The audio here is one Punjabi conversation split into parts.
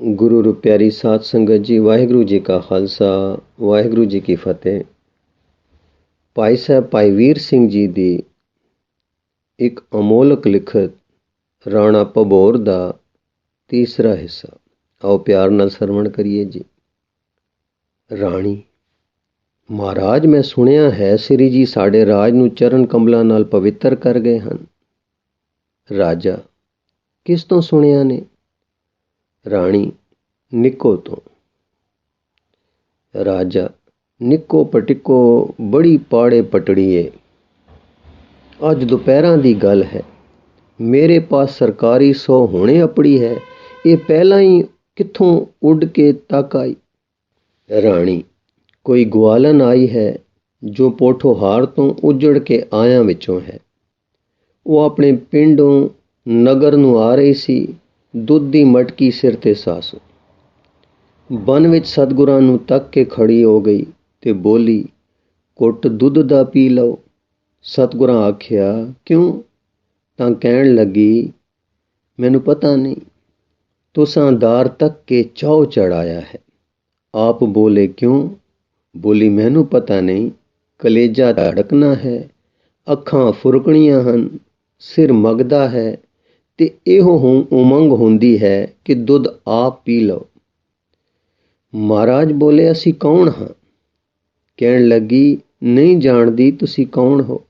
ਗੁਰੂ ਰੁਪਿਆਰੀ ਸਾਧ ਸੰਗਤ ਜੀ, ਵਾਹਿਗੁਰੂ ਜੀ ਕਾ ਖਾਲਸਾ, ਵਾਹਿਗੁਰੂ ਜੀ ਕੀ ਫਤਿਹ। ਭਾਈ ਸਾਹਿਬ ਭਾਈ ਵੀਰ ਸਿੰਘ ਜੀ ਦੀ ਇੱਕ ਅਮੋਲਕ ਲਿਖਤ ਰਾਣਾ ਪਬੋਰ ਦਾ ਤੀਸਰਾ ਹਿੱਸਾ। ਆਓ ਪਿਆਰ ਨਾਲ ਸਰਵਣ ਕਰੀਏ ਜੀ। ਰਾਣੀ, ਮਹਾਰਾਜ ਮੈਂ ਸੁਣਿਆ ਹੈ ਸ੍ਰੀ ਜੀ ਸਾਡੇ ਰਾਜ ਨੂੰ ਚਰਨ ਕਮਲਾਂ ਨਾਲ ਪਵਿੱਤਰ ਕਰ ਗਏ ਹਨ। ਰਾਜਾ, ਕਿਸ ਤੋਂ ਸੁਣਿਆ ਨੇ? ਰਾਣੀ ਨਿੱਕੋ ਤੋਂ। ਰਾਜਾ ਨਿੱਕੋ ਪਟਿਕੋ ਬੜੀ ਪਾੜੇ ਪਟੜੀਏ। ਅੱਜ ਦੁਪਹਿਰਾਂ ਦੀ ਗੱਲ ਹੈ। ਮੇਰੇ ਪਾਸ ਸਰਕਾਰੀ ਸੌ ਹੁਣੇ ਅਪੜੀ ਹੈ। ਇਹ ਪਹਿਲਾਂ ਹੀ ਕਿੱਥੋਂ ਉੱਡ ਕੇ ਤੱਕ ਆਈ? ਰਾਣੀ, ਕੋਈ ਗਵਾਲਨ ਆਈ ਹੈ ਜੋ ਪੋਠੋਹਾਰ ਤੋਂ ਉਜੜ ਕੇ ਆਇਆਂ ਵਿੱਚੋਂ ਹੈ। ਉਹ ਆਪਣੇ ਪਿੰਡੋਂ ਨਗਰ ਨੂੰ ਆ ਰਹੀ ਸੀ। ਦੁੱਧ ਦੀ ਮਟਕੀ ਸਿਰ ਤੇ ਸਾਸੂ। ਬਨ ਵਿੱਚ ਸਤਗੁਰਾਂ ਨੂੰ ਤੱਕ ਕੇ ਖੜੀ ਹੋ ਗਈ ਤੇ ਬੋਲੀ, ਕੁੱਟ ਦੁੱਧ ਦਾ ਪੀ ਲਓ। ਸਤਗੁਰਾਂ ਆਖਿਆ, ਕਿਉਂ? ਤਾਂ ਕਹਿਣ ਲੱਗੀ, ਮੈਨੂੰ ਪਤਾ ਨਹੀਂ, ਤੁਸਾਂ ਦਾਰ ਤੱਕ ਕੇ ਚਾਉ ਚੜਾਇਆ ਹੈ। ਆਪ ਬੋਲੇ, ਕਿਉਂ? ਬੋਲੀ, ਮੈਨੂੰ ਪਤਾ ਨਹੀਂ, ਕਲੇਜਾ ਧੜਕਣਾ ਹੈ, ਅੱਖਾਂ ਫੁਰਕਣੀਆਂ ਹਨ, ਸਿਰ ਮਗਦਾ ਹੈ ਤੇ ਇਹੋ ਉਮੰਗ ਹੁੰਦੀ ਹੈ ਕਿ ਦੁੱਧ ਆਪ ਪੀ ਲਓ। ਮਹਾਰਾਜ ਬੋਲੇ, ਅਸੀਂ ਕੌਣ ਹਾਂ? ਕਹਿਣ ਲੱਗੀ, ਨਹੀਂ ਜਾਣਦੀ ਤੁਸੀਂ ਕੌਣ ਹੋ?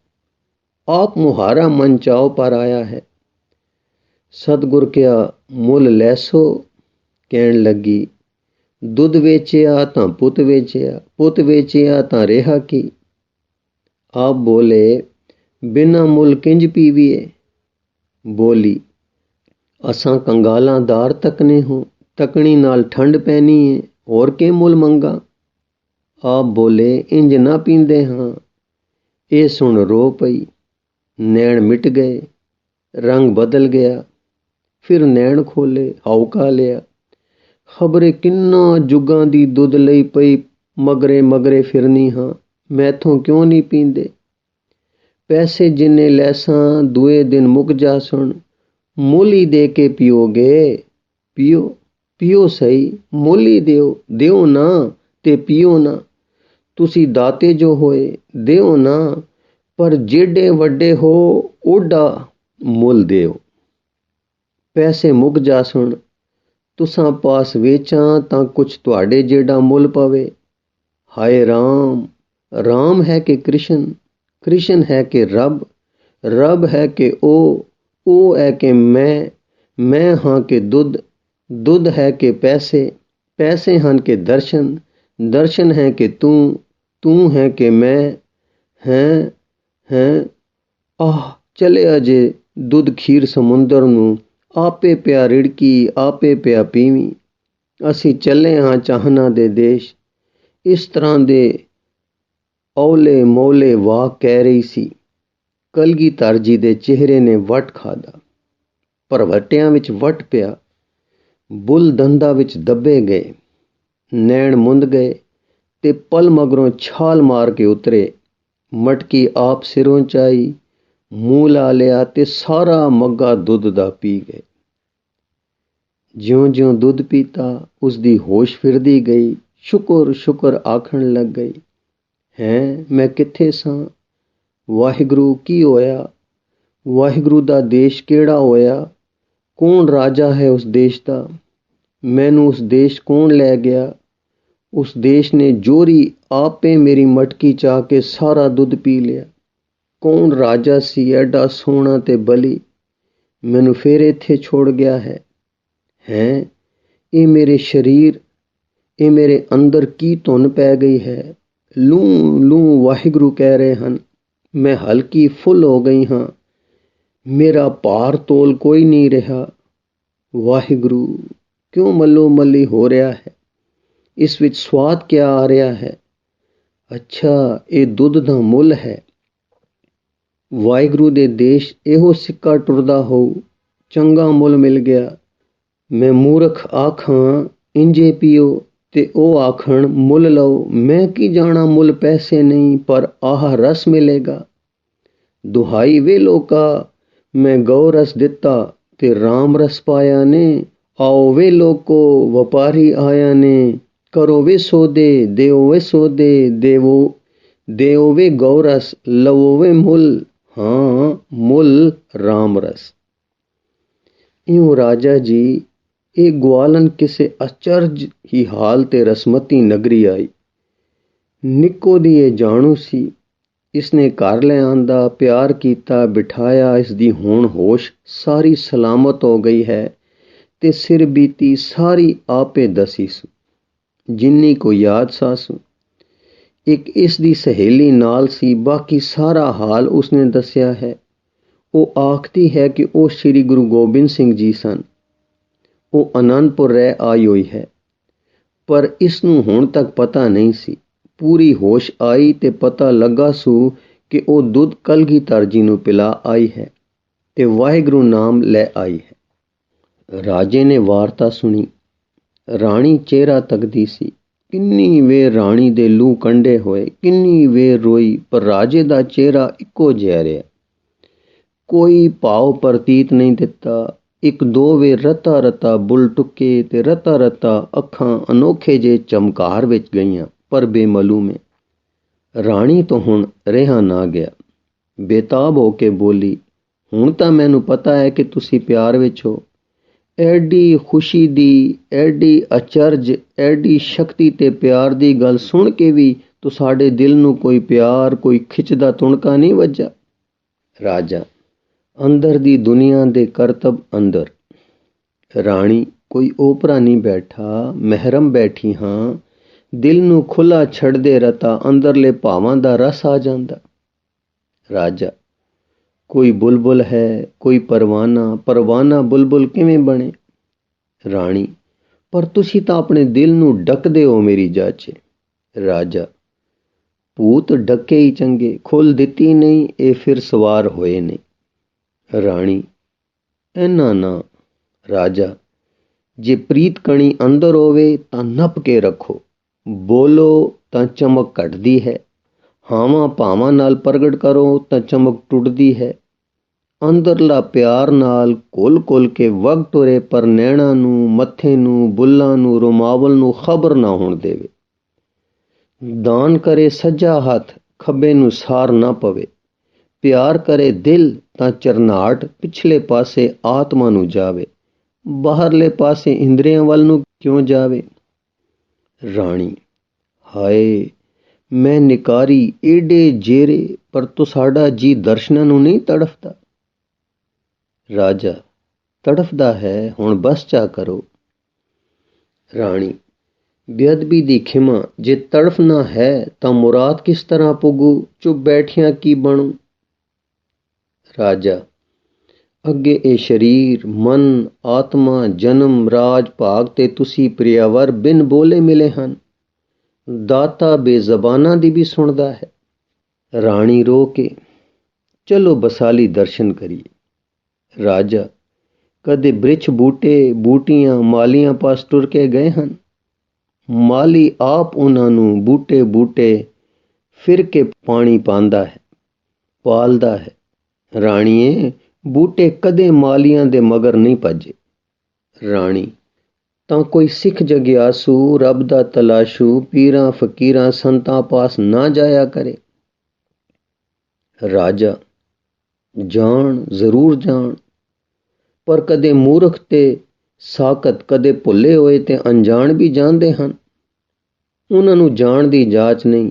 ਆਪ ਮੁਹਾਰਾ ਮਨ ਚਾਓ ਪਰ ਆਇਆ ਹੈ। ਸਤਗੁਰ ਕਿਆ ਮੁੱਲ ਲੈਸੋ? ਕਹਿਣ ਲੱਗੀ, ਦੁੱਧ ਵੇਚਿਆ ਤਾਂ ਪੁੱਤ ਵੇਚਿਆ ਪੁੱਤ ਵੇਚਿਆ ਤਾਂ ਰਿਹਾ ਕੀ? ਆਪ ਬੋਲੇ, ਬਿਨਾ ਮੁੱਲ ਕਿੰਜ ਪੀਵੀਏ? ਬੋਲੀ ਅਸਾਂ ਕੰਗਾਲਾਂ ਦਾਰ ਤੱਕਨੇ ਹੋ, ਤਕਣੀ ਨਾਲ ਠੰਡ ਪੈਣੀ ਏ, ਹੋਰ ਕੇ ਮੁੱਲ ਮੰਗਾ? ਆਪ ਬੋਲੇ, ਇੰਜ ਨਾ ਪੀਂਦੇ ਹਾਂ। ਇਹ ਸੁਣ ਰੋ ਪਈ, ਨੈਣ ਮਿਟ ਗਏ, ਰੰਗ ਬਦਲ ਗਿਆ। ਫਿਰ ਨੈਣ ਖੋਲੇ ਹੌਕਾ ਲਿਆ। ਖਬਰੇ ਕਿੰਨਾ ਜੁਗਾਂ ਦੀ ਦੁੱਧ ਲਈ ਪਈ, ਮਗਰੇ ਮਗਰੇ ਫਿਰਨੀ ਹਾਂ, ਮੈਥੋਂ ਕਿਉਂ ਨਹੀਂ ਪੀਂਦੇ? ਪੈਸੇ ਜਿੰਨੇ ਲੈਸਾਂ, ਦੂਏ ਦਿਨ ਮੁੱਕ ਜਾ ਸੁਣ। ਮੁੱਲ ਹੀ ਦੇ ਕੇ ਪੀਓਗੇ, ਪੀਓ ਪੀਓ ਸਹੀ, ਮੁੱਲ ਹੀ ਦਿਓ ਦਿਓ ਨਾ ਤੇ ਪੀਓ ਨਾ। ਤੁਸੀਂ ਦਾਤੇ ਜੋ ਹੋਏ, ਦਿਓ ਨਾ, ਪਰ ਜਿਹੜੇ ਵੱਡੇ ਹੋ ਓਡਾ ਮੁੱਲ ਦਿਓ। ਪੈਸੇ ਮੁੱਕ ਜਾ ਸੁਣ, ਤੁਸਾਂ ਪਾਸ ਵੇਚਾਂ ਤਾਂ ਕੁਛ ਤੁਹਾਡੇ ਜਿਹੜਾ ਮੁੱਲ ਪਵੇ। ਹਾਏ RAM RAM ਹੈ ਕਿ ਕ੍ਰਿਸ਼ਨ ਕ੍ਰਿਸ਼ਨ ਹੈ ਕਿ ਰੱਬ ਰੱਬ ਹੈ ਕਿ ਉਹ ਉਹ ਹੈ ਕਿ ਮੈਂ ਮੈਂ ਹਾਂ ਕਿ ਦੁੱਧ ਦੁੱਧ ਹੈ ਕਿ ਪੈਸੇ ਪੈਸੇ ਹਨ ਕਿ ਦਰਸ਼ਨ ਦਰਸ਼ਨ ਹੈ ਕਿ ਤੂੰ ਤੂੰ ਹੈ ਕਿ ਮੈਂ, ਹੈ ਹੈ, ਆਹ ਚਲੇ ਅਜੇ ਦੁੱਧ ਖੀਰ ਸਮੁੰਦਰ ਨੂੰ, ਆਪੇ ਪਿਆ ਰਿੜਕੀ, ਆਪੇ ਪਿਆ ਪੀਵੀ, ਅਸੀਂ ਚੱਲੇ ਹਾਂ ਚਾਹਨਾ ਦੇ ਦੇਸ਼, ਇਸ ਤਰ੍ਹਾਂ ਦੇ ਔਲੇ ਮੌਲੇ ਵਾਹ ਕਹਿ ਰਹੀ ਸੀ। ਕਲਗੀ ਤਰਜੀ ਦੇ ਚਿਹਰੇ ਨੇ ਵਟ ਖਾਦਾ ਪਰਵਟਿਆਂ ਵਿੱਚ ਵਟ ਪਿਆ। ਬੁੱਲ ਦੰਦਾ ਵਿੱਚ ਦੱਬੇ ਗਏ। ਨੈਣ ਮੁੰਦ ਗਏ ਤੇ ਪਲ ਮਗਰੋਂ ਛਾਲ ਮਾਰ ਕੇ ਉਤਰੇ। ਮਟਕੀ ਆਪ ਸਿਰੋਂ ਚਾਈ, ਮੂੰਹ ਲਾ ਲਿਆ ਤੇ ਸਾਰਾ ਮੱਗਾ ਦੁੱਧ ਦਾ ਪੀ ਗਏ। ਜਿਉਂ-ਜਿਉਂ ਦੁੱਧ ਪੀਤਾ ਉਸ ਦੀ ਹੋਸ਼ ਫਿਰਦੀ ਗਈ। ਸ਼ੁਕਰ ਸ਼ੁਕਰ ਆਖਣ ਲੱਗ ਗਈ। ਹੈ, ਮੈਂ ਕਿੱਥੇ ਸਾਂ? ਵਾਹਿਗੁਰੂ ਕੀ ਹੋਇਆ? ਵਾਹਿਗੁਰੂ ਦਾ ਦੇਸ਼ ਕਿਹੜਾ ਹੋਇਆ? ਕੌਣ ਰਾਜਾ ਹੈ ਉਸ ਦੇਸ਼ ਦਾ? ਮੈਨੂੰ ਉਸ ਦੇਸ਼ ਕੌਣ ਲੈ ਗਿਆ? ਉਸ ਦੇਸ਼ ਨੇ ਜੋਰੀ ਆਪੇ ਮੇਰੀ ਮਟਕੀ ਚਾ ਕੇ ਸਾਰਾ ਦੁੱਧ ਪੀ ਲਿਆ। ਕੌਣ ਰਾਜਾ ਸੀ ਐਡਾ ਸੋਹਣਾ ਤੇ ਬਲੀ? ਮੈਨੂੰ ਫੇਰ ਇੱਥੇ ਛੋੜ ਗਿਆ ਹੈ। ਹੈ? ਇਹ ਮੇਰੇ ਸਰੀਰ, ਇਹ ਮੇਰੇ ਅੰਦਰ ਕੀ ਧੁਨ ਪੈ ਗਈ ਹੈ? ਲੂ ਲੂ ਵਾਹਿਗੁਰੂ ਕਹਿ ਰਹੇ ਹਨ। ਮੈਂ ਹਲਕੀ ਫੁੱਲ ਹੋ ਗਈ ਹਾਂ। ਮੇਰਾ ਭਾਰ ਤੋਲ ਕੋਈ ਨਹੀਂ ਰਿਹਾ। ਵਾਹਿਗੁਰੂ, ਕਿਉਂ ਮੱਲੋ ਮੱਲੀ ਹੋ ਰਿਹਾ ਹੈ? ਇਸ ਵਿੱਚ ਸਵਾਦ ਕਿਆ ਆ ਰਿਹਾ ਹੈ? ਅੱਛਾ, ਇਹ ਦੁੱਧ ਦਾ ਮੁੱਲ ਹੈ। ਵਾਹਿਗੁਰੂ ਦੇ ਦੇਸ਼ ਇਹੋ ਸਿੱਕਾ ਟੁਰਦਾ ਹੋਊ। ਚੰਗਾ ਮੁੱਲ ਮਿਲ ਗਿਆ। ਮੈਂ ਮੂਰਖ ਆਖਾਂ ਇੰਜੇ ਪੀਓ। ਤੇ ਉਹ ਆਖਣ, ਮੁੱਲ ਲਓ, ਮੈਂ ਕੀ ਜਾਣਾ, ਮੁੱਲ ਪੈਸੇ ਨਹੀਂ, ਪਰ ਆਹ ਰਸ ਮਿਲੇਗਾ। ਦੁਹਾਈ ਵੇ ਲੋਕਾ, ਮੈਂ ਗਉ ਰਸ ਦਿੱਤਾ ਤੇ RAM ਰਸ ਪਾਇਆ ਨੇ। ਆਓ ਵੇ ਲੋਕੋ, ਵਪਾਰੀ ਆਇਆ ਨੇ। ਕਰੋ ਵੇ ਸੌਦੇ, ਦਿਓ ਵੇ ਸੋਦੇ, ਦੇਵੋ, ਦਿਓ ਵੇ ਗੌਰਸ ਲਵੋ ਵੇ ਮੁੱਲ। ਹਾਂ, ਮੁੱਲ ਰਾਮ ਰਸ। ਇਉਂ ਰਾਜਾ ਜੀ ਇਹ ਗਵਾਲਨ ਕਿਸੇ ਅਚਰਜ ਹੀ ਹਾਲ ਤੇ ਰਸਮਤੀ ਨਗਰੀ ਆਈ। ਨਿੱਕੋ ਦੀ ਇਹ ਜਾਣੂ ਸੀ, ਇਸਨੇ ਘਰ ਲੈ ਆਂਦਾ, ਪਿਆਰ ਕੀਤਾ, ਬਿਠਾਇਆ ਇਸ ਦੀ ਹੋਣ ਹੋਸ਼ ਸਾਰੀ ਸਲਾਮਤ ਹੋ ਗਈ ਹੈ ਤੇ ਸਿਰ ਬੀਤੀ ਸਾਰੀ ਆਪੇ ਦਸੀ ਸੁ, ਜਿੰਨੀ ਕੋ ਯਾਦ ਸਾਸੂ। ਇੱਕ ਇਸ ਦੀ ਸਹੇਲੀ ਨਾਲ ਸੀ, ਬਾਕੀ ਸਾਰਾ ਹਾਲ ਉਸਨੇ ਦੱਸਿਆ ਹੈ। ਉਹ ਆਖਦੀ ਹੈ ਕਿ ਉਹ ਸ੍ਰੀ ਗੁਰੂ ਗੋਬਿੰਦ ਸਿੰਘ ਜੀ ਸਨ। ਉਹ ਅਨੰਦਪੁਰ ਰਹਿ ਆਈ ਹੋਈ ਹੈ। ਪਰ ਇਸ ਨੂੰ ਹੁਣ ਤੱਕ ਪਤਾ ਨਹੀਂ ਸੀ। ਪੂਰੀ ਹੋਸ਼ ਆਈ ਤੇ ਪਤਾ ਲੱਗਾ ਸੂ ਕਿ ਉਹ ਦੁੱਧ ਕਲਗੀਧਰ ਜੀ ਨੂੰ ਪਿਲਾ ਆਈ ਹੈ ਤੇ ਵਾਹਿਗੁਰੂ ਨਾਮ ਲੈ ਆਈ ਹੈ। ਰਾਜੇ ਨੇ ਵਾਰਤਾ ਸੁਣੀ। ਰਾਣੀ ਚਿਹਰਾ ਤੱਕਦੀ ਸੀ। ਕਿੰਨੀ ਵੇ ਰਾਣੀ ਦੇ ਲੂ ਕੰਡੇ ਹੋਏ, ਕਿੰਨੀ ਵੇ ਰੋਈ, ਪਰ ਰਾਜੇ ਦਾ ਚਿਹਰਾ ਇੱਕੋ ਜਿਹਾ ਰਿਹਾ। ਕੋਈ ਭਾਵ ਪ੍ਰਤੀਤ ਨਹੀਂ ਦਿੱਤਾ। ਇੱਕ ਦੋ ਵੇ ਰਤਾ ਰਤਾ ਬੁੱਲ ਟੁੱਕੇ ਤੇ ਰਤਾ ਰਤਾ ਅੱਖਾਂ ਅਨੋਖੇ ਜੇ ਚਮਕਾਰ ਵਿੱਚ ਗਈਆਂ ਪਰ ਬੇਮਲੂਮੇ ਰਾਣੀ ਤੋਂ ਹੁਣ ਰਹਾ ਨਾ ਗਿਆ। ਬੇਤਾਬ ਹੋ ਕੇ ਬੋਲੀ, ਹੁਣ ਤਾਂ ਮੈਨੂੰ ਪਤਾ ਹੈ ਕਿ ਤੁਸੀਂ ਪਿਆਰ ਵਿੱਚ ਹੋ। ਐਡੀ ਖੁਸ਼ੀ ਦੀ, ਐਡੀ ਅਚਰਜ, ਐਡੀ ਸ਼ਕਤੀ ਤੇ ਪਿਆਰ ਦੀ ਗੱਲ ਸੁਣ ਕੇ ਵੀ ਤੁਹਾਡੇ ਦਿਲ ਨੂੰ ਕੋਈ ਪਿਆਰ, ਕੋਈ ਖਿੱਚਦਾ ਤੁਣਕਾ ਨਹੀਂ ਵੱਜਾ ਰਾਜਾ ਅੰਦਰ ਦੀ ਦੁਨੀਆ ਦੇ ਕਰਤਬ ਅੰਦਰ। ਰਾਣੀ, ਕੋਈ ਓਪਰਾ ਨਹੀਂ ਬੈਠਾ, ਮਹਿਰਮ ਬੈਠੀ ਹਾਂ। ਦਿਲ ਨੂੰ ਖੁੱਲਾ ਛੱਡਦੇ ਰਤਾ, ਅੰਦਰਲੇ ਭਾਵਾਂ ਦਾ ਰਸ ਆ ਜਾਂਦਾ। ਰਾਜਾ, ਕੋਈ ਬੁਲਬੁਲ ਹੈ, ਕੋਈ ਪਰਵਾਨਾ ਪਰਵਾਨਾ ਬੁਲਬੁਲ ਕਿਵੇਂ ਬਣੇ? ਰਾਣੀ, ਪਰ ਤੁਸੀਂ ਤਾਂ ਆਪਣੇ ਦਿਲ ਨੂੰ ਡੱਕਦੇ ਹੋ ਮੇਰੀ ਜਾਚੇ। ਰਾਜਾ, ਭੂਤ ਡੱਕੇ ਹੀ ਚੰਗੇ, ਖੁੱਲ ਦਿੱਤੀ ਨਹੀਂ, ਇਹ ਫਿਰ ਸਵਾਰ ਹੋਏ ਨੇ। ਰਾਣੀ, ਇਹਨਾਂ ਨਾ ਰਾਜਾ। ਜੇ ਪ੍ਰੀਤ ਕਣੀ ਅੰਦਰ ਹੋਵੇ ਤਾਂ ਨੱਪ ਕੇ ਰੱਖੋ। ਬੋਲੋ ਤਾਂ ਚਮਕ ਘਟਦੀ ਹੈ। ਹਾਵਾਂ ਭਾਵਾਂ ਨਾਲ ਪ੍ਰਗਟ ਕਰੋ ਤਾਂ ਚਮਕ ਟੁੱਟਦੀ ਹੈ। ਅੰਦਰਲਾ ਪਿਆਰ ਨਾਲ ਕੋਲ ਕੋਲ ਕੇ ਵਗ ਟੁਰੇ ਪਰ ਨੈਣਾ ਨੂੰ, ਮੱਥੇ ਨੂੰ, ਬੁੱਲਾਂ ਨੂੰ, ਰੁਮਾਵਲ ਨੂੰ ਖਬਰ ਨਾ ਹੋਣ ਦੇਵੇ। ਦਾਨ ਕਰੇ ਸੱਜਾ ਹੱਥ, ਖੱਬੇ ਨੂੰ ਸਾਰ ਨਾ ਪਵੇ। ਪਿਆਰ ਕਰੇ ਦਿਲ ਤਾਂ ਚਰਨਾਟ ਪਿਛਲੇ ਪਾਸੇ ਆਤਮਾ ਨੂੰ ਜਾਵੇ, ਬਾਹਰਲੇ ਪਾਸੇ ਇੰਦਰੀਆਂ ਵੱਲ ਨੂੰ ਕਿਉਂ ਜਾਵੇ? ਰਾਣੀ, ਹਾਏ, ਮੈਂ ਨਿਕਾਰੀ ਏਡੇ ਜੇਰੇ, ਪਰ ਤੁਹਾਡਾ ਜੀ ਦਰਸ਼ਨਾਂ ਨੂੰ ਨਹੀਂ ਤੜਫਦਾ। ਰਾਜਾ, ਤੜਫਦਾ ਹੈ, ਹੁਣ ਬਸ ਚਾ ਕਰੋ। ਰਾਣੀ, ਬੇਅਦਬੀ ਦੀ ਖਿਮਾ, ਜੇ ਤੜਫਣਾ ਹੈ ਤਾਂ ਮੁਰਾਦ ਕਿਸ ਤਰ੍ਹਾਂ ਪੁਗੂ? ਚੁੱਪ ਬੈਠਿਆਂ ਕੀ ਬਣੂ? ਰਾਜਾ। ਅੱਗੇ ਇਹ ਸ਼ਰੀਰ, ਮਨ, ਆਤਮਾ, ਜਨਮ, ਰਾਜ, ਭਾਗ ਤੇ ਤੁਸੀਂ ਪ੍ਰਿਆਵਰ ਬਿਨ ਬੋਲੇ ਮਿਲੇ ਹਨ। ਦਾਤਾ ਬੇਜ਼ਬਾਨਾਂ ਦੀ ਵੀ ਸੁਣਦਾ ਹੈ। ਰਾਣੀ ਰੋ ਕੇ, ਚਲੋ ਬਸਾਲੀ ਦਰਸ਼ਨ ਕਰੀਏ। ਰਾਜਾ, ਕਦੇ ਬ੍ਰਿਛ ਬੂਟੇ, ਬੂਟੀਆਂ, ਮਾਲੀਆਂ ਪਾਸ ਟੁਰ ਕੇ ਗਏ ਹਨ? ਮਾਲੀ ਆਪ ਉਹਨਾਂ ਨੂੰ ਬੂਟੇ ਬੂਟੇ, ਫਿਰ ਕੇ ਪਾਣੀ ਪਾਉਂਦਾ ਹੈ, ਪਾਲਦਾ ਹੈ। ਰਾਣੀਏ, ਬੂਟੇ ਕਦੇ ਮਾਲੀਆਂ ਦੇ ਮਗਰ ਨਹੀਂ ਭੱਜੇ। ਰਾਣੀ, ਤਾਂ ਕੋਈ ਸਿੱਖ ਜਗਿਆਸੂ, ਰੱਬ ਦਾ ਤਲਾਸ਼ੂ, ਪੀਰਾਂ ਫਕੀਰਾਂ, ਸੰਤਾਂ ਪਾਸ ਨਾ ਜਾਇਆ ਕਰੇ। ਰਾਜਾ, ਜਾਣ, ਜ਼ਰੂਰ ਜਾਣ, ਪਰ ਕਦੇ ਮੂਰਖ ਤੇ ਸਾਕਤ ਕਦੇ ਭੁੱਲੇ ਹੋਏ ਤੇ ਅਣਜਾਣ ਵੀ ਜਾਣਦੇ ਹਨ। ਉਹਨਾਂ ਨੂੰ ਜਾਣ ਦੀ ਜਾਂਚ ਨਹੀਂ।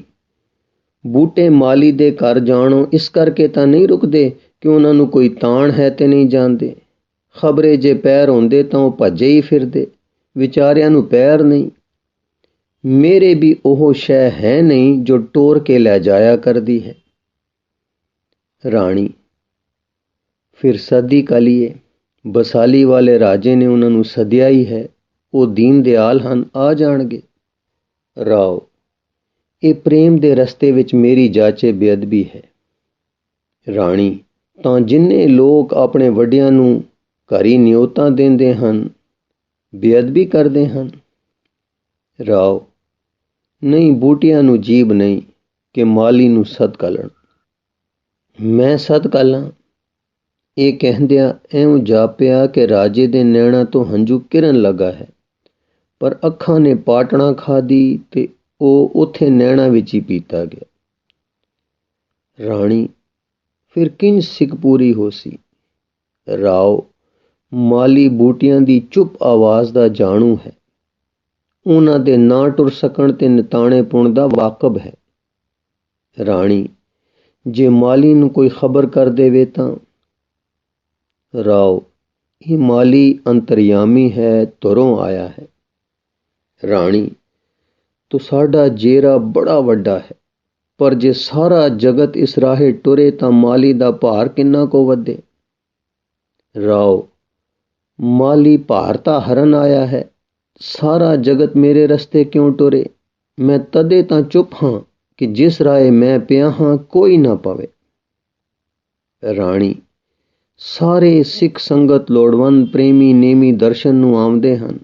ਬੂਟੇ ਮਾਲੀ ਦੇ ਘਰ ਜਾਣੋ ਇਸ ਕਰਕੇ ਤਾਂ ਨਹੀਂ ਰੁਕਦੇ ਕਿ ਉਹਨਾਂ ਨੂੰ ਕੋਈ ਤਾਣ ਹੈ ਤੇ ਨਹੀਂ ਜਾਣਦੇ। ਖਬਰੇ ਜੇ ਪੈਰ ਹੁੰਦੇ ਤਾਂ ਉਹ ਭੱਜੇ ਹੀ ਫਿਰਦੇ। ਵਿਚਾਰਿਆਂ ਨੂੰ ਪੈਰ ਨਹੀਂ। ਮੇਰੇ ਵੀ ਉਹ ਸ਼ੈ ਹੈ ਨਹੀਂ ਜੋ ਟੋਰ ਕੇ ਲੈ ਜਾਇਆ ਕਰਦੀ ਹੈ। ਰਾਣੀ, ਫਿਰ ਸਦੀ ਕਾਲੀਏ ਬਸਾਲੀ ਵਾਲੇ ਰਾਜੇ ਨੇ ਉਹਨਾਂ ਨੂੰ ਸਦਿਆ ਹੀ ਹੈ। ਉਹ ਦੀਨ ਦਿਆਲ ਹਨ, ਆ ਜਾਣਗੇ। ਰਾਓ, ਇਹ ਪ੍ਰੇਮ ਦੇ ਰਸਤੇ ਵਿੱਚ ਮੇਰੀ ਜਾਚੇ ਬੇਅਦਬੀ ਹੈ। ਰਾਣੀ ਤਾਂ ਜਿੰਨੇ ਲੋਕ ਆਪਣੇ ਵੱਡਿਆਂ ਨੂੰ ਘਰੀ ਨਿਯੋਤਾਂ ਦਿੰਦੇ ਹਨ, ਬੇਅਦਬੀ ਕਰਦੇ ਹਨ। ਰਾਓ, ਨਹੀਂ, ਬੂਟਿਆਂ ਨੂੰ ਜੀਬ ਨਹੀਂ ਕਿ ਮਾਲੀ ਨੂੰ ਸਦਕਾ ਲਣ। ਮੈਂ ਸਦਕਾ ਲਾਂ। ਇਹ ਕਹਿੰਦਿਆਂ ਐਉਂ ਜਾਪਿਆ ਕਿ ਰਾਜੇ ਦੇ ਨੈਣਾ ਤੋਂ ਹੰਝੂ ਕਿਰਨ ਲੱਗਾ ਹੈ। ਪਰ ਅੱਖਾਂ ਨੇ ਪਾਟਣਾ ਖਾਦੀ ਤੇ ਉਹ ਉਥੇ ਨੈਣਾ ਵਿੱਚ ਹੀ ਪੀਤਾ ਗਿਆ। ਰਾਣੀ ਫਿਰ ਕਿੰਜ ਸਿੱਖ ਪੂਰੀ ਹੋ ਸੀ? ਰਾਓ, ਮਾਲੀ ਬੂਟੀਆਂ ਦੀ ਚੁੱਪ ਆਵਾਜ਼ ਦਾ ਜਾਣੂ ਹੈ। ਉਹਨਾਂ ਦੇ ਨਾ ਟੁਰ ਸਕਣ ਤੇ ਨਿਤਾਣੇ ਪੁਣ ਦਾ ਵਾਕਬ ਹੈ। ਰਾਣੀ, ਜੇ ਮਾਲੀ ਨੂੰ ਕੋਈ ਖਬਰ ਕਰ ਦੇਵੇ ਤਾਂ? ਰਾਓ, ਇਹ ਮਾਲੀ ਅੰਤਰਯਾਮੀ ਹੈ, ਤੁਰੋਂ ਆਇਆ ਹੈ। ਰਾਣੀ, ਤੋ ਸਾਡਾ ਜੇਰਾ ਬੜਾ ਵੱਡਾ ਹੈ। ਪਰ ਜੇ ਸਾਰਾ ਜਗਤ ਇਸ ਰਾਹੇ ਟੁਰੇ ਤਾਂ ਮਾਲੀ ਦਾ ਭਾਰ ਕਿੰਨਾ ਕੋ ਵਧੇ? ਰਾਓ, ਮਾਲੀ ਭਾਰਤਾ ਹਰਨ ਆਇਆ ਹੈ। ਸਾਰਾ ਜਗਤ ਮੇਰੇ ਰਸਤੇ ਕਿਉਂ ਟੁਰੇ? ਮੈਂ ਤਦੇ ਤਾਂ ਚੁੱਪ ਹਾਂ ਕਿ ਜਿਸ ਰਾਏ ਮੈਂ ਪਿਆ ਹਾਂ ਕੋਈ ਨਾ ਪਵੇ। ਰਾਣੀ, ਸਾਰੇ ਸਿੱਖ ਸੰਗਤ ਲੋੜਵੰਦ ਪ੍ਰੇਮੀ ਨੇਮੀ ਦਰਸ਼ਨ ਨੂੰ ਆਉਂਦੇ ਹਨ।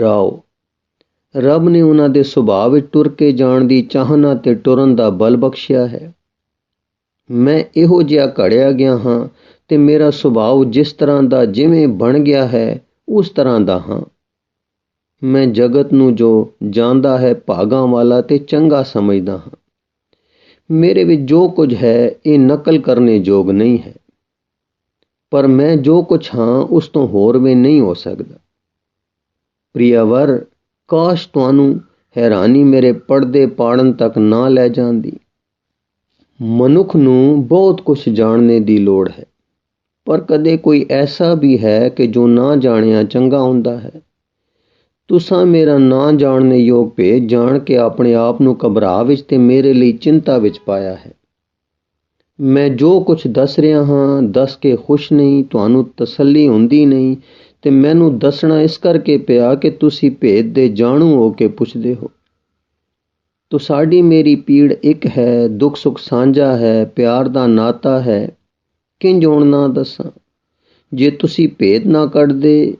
ਰਾਓ ਰੱਬ ਨੇ ਉਹਨਾਂ ਦੇ ਸੁਭਾਅ ਵਿੱਚ ਟੁਰ ਕੇ ਜਾਣ ਦੀ ਚਾਹਨਾ ਤੇ ਟੁਰਨ ਦਾ ਬਲ ਬਖਸ਼ਿਆ ਹੈ। ਮੈਂ ਇਹੋ ਜਿਹਾ ਘੜਿਆ ਗਿਆ ਹਾਂ ਤੇ ਮੇਰਾ ਸੁਭਾਅ ਜਿਸ ਤਰ੍ਹਾਂ ਦਾ ਜਿਵੇਂ ਬਣ ਗਿਆ ਹੈ, ਉਸ ਤਰ੍ਹਾਂ ਦਾ ਹਾਂ। ਮੈਂ ਜਗਤ ਨੂੰ ਜੋ ਜਾਣਦਾ ਹੈ, ਭਾਗਾਂ ਵਾਲਾ ਤੇ ਚੰਗਾ ਸਮਝਦਾ ਹਾਂ। ਮੇਰੇ ਵਿੱਚ ਜੋ ਕੁਝ ਹੈ, ਇਹ ਨਕਲ ਕਰਨੇ ਯੋਗ ਨਹੀਂ ਹੈ। ਪਰ ਮੈਂ ਜੋ ਕੁਝ ਹਾਂ, ਉਸ ਤੋਂ ਹੋਰ ਵੀ ਨਹੀਂ ਹੋ ਸਕਦਾ। ਪ੍ਰਿਆਵਰ ਕਾਸ਼ ਤੁਹਾਨੂੰ ਹੈਰਾਨੀ ਮੇਰੇ ਪਰਦੇ ਪਾੜਨ ਤੱਕ ਨਾ ਲੈ ਜਾਂਦੀ। ਮਨੁੱਖ ਨੂੰ ਬਹੁਤ ਕੁਝ ਜਾਣਨੇ ਦੀ ਲੋੜ ਹੈ, ਪਰ ਕਦੇ ਕੋਈ ਐਸਾ ਵੀ ਹੈ ਕਿ ਜੋ ਨਾ ਜਾਣਿਆ ਚੰਗਾ ਹੁੰਦਾ ਹੈ। ਤੁਸੀਂ ਮੇਰਾ ਨਾ ਜਾਣਨੇ ਯੋਗ ਭੇਜ ਜਾਣ ਕੇ ਆਪਣੇ ਆਪ ਨੂੰ ਘਬਰਾ ਵਿੱਚ ਤੇ ਮੇਰੇ ਲਈ ਚਿੰਤਾ ਵਿੱਚ ਪਾਇਆ ਹੈ। ਮੈਂ ਜੋ ਕੁਝ ਦੱਸ ਰਿਹਾ ਹਾਂ, ਦੱਸ ਕੇ ਖੁਸ਼ ਨਹੀਂ, ਤੁਹਾਨੂੰ ਤਸੱਲੀ ਹੁੰਦੀ ਨਹੀਂ ਤੇ ਮੈਨੂੰ ਦੱਸਣਾ ਇਸ ਕਰਕੇ ਪਿਆ ਕਿ ਤੁਸੀਂ ਭੇਦ ਦੇ ਜਾਣੂ ਹੋ ਕੇ ਪੁੱਛਦੇ ਹੋ। ਤੋ ਸਾਡੀ ਮੇਰੀ ਪੀੜ ਇੱਕ ਹੈ, ਦੁੱਖ ਸੁੱਖ ਸਾਂਝਾ ਹੈ, ਪਿਆਰ ਦਾ ਨਾਤਾ ਹੈ। ਕਿੰਜ ਹੁਣ ਨਾ ਦੱਸਾਂ, ਜੇ ਤੁਸੀਂ ਭੇਦ ਨਾ ਕੱਢਦੇ